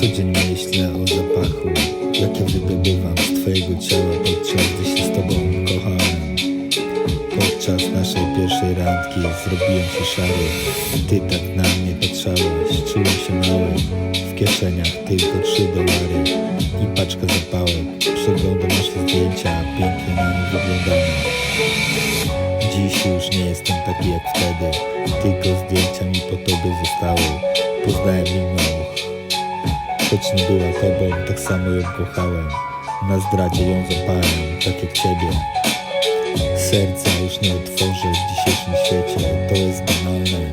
Codziennie myślę o zapachu Jakie wydobywam z twojego ciała Podczas gdy się z tobą kochałem. Podczas naszej pierwszej randki Zrobiłem się szary. Ty tak na mnie patrzałeś Czułem się mały. W kieszeniach tylko trzy dolary I paczka zapałek Przeglądam nasze zdjęcia Pięknie na nie wyglądamy. Dziś już nie jestem taki jak wtedy Tylko zdjęcia mi po tobie zostały. Poznałem inną Choć nie była tobą, tak samo ją kochałem. Na zdradzie ją zapałem, tak jak ciebie. Serca już nie otworzę w dzisiejszym świecie To jest banalne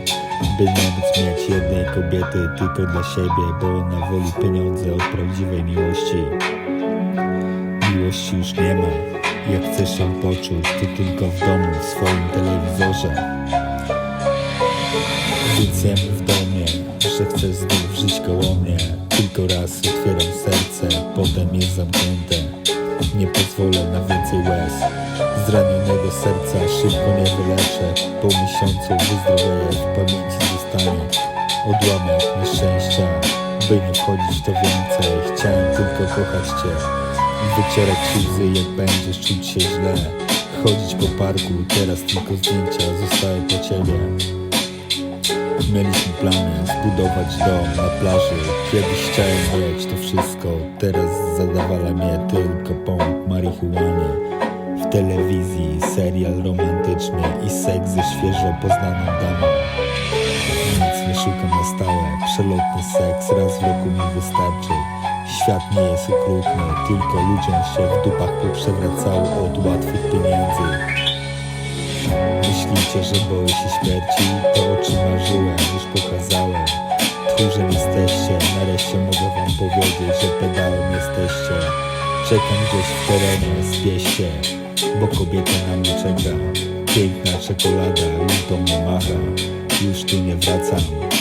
By nie móc mieć jednej kobiety tylko dla siebie Bo ona woli pieniądze od prawdziwej miłości. Miłości już nie ma. Jak chcesz ją poczuć, to tylko w domu, w swoim telewizorze. Ja w domie, że chcę znów żyć koło mnie. Tylko raz otwieram serce, potem jest zamknięte. Nie pozwolę na więcej łez. Zranionego serca szybko nie wyleczę. Po miesiącu wyzdrowieję, w pamięci zostanie Odłamek nieszczęścia, by nie wchodzić to więcej. Chciałem tylko kochać Cię Wycierać ci łzy jak będziesz czuć się źle. Chodzić po parku, teraz tylko zdjęcia zostały po Ciebie. Mieliśmy plany zbudować dom na plaży. Kiedyś chciałem mieć to wszystko Teraz zadawala mnie tylko pomp marihuany. W telewizji serial romantyczny I seks ze świeżo poznaną damą szukam na stałe Przelotny seks raz w roku mi wystarczy. Świat nie jest okrutny Tylko ludziom się w dupach poprzewracało od łatwych pieniędzy. Myślicie, że boję się śmierci? To o czym marzyłem, już pokazałem. Tchórzem jesteście, nareszcie mogę wam powiedzieć, że pedałem jesteście. Czekam gdzieś w terenie, spieście Bo kobieta na mnie czeka. Piękna czekolada, już do mnie macha. Już tu nie wracam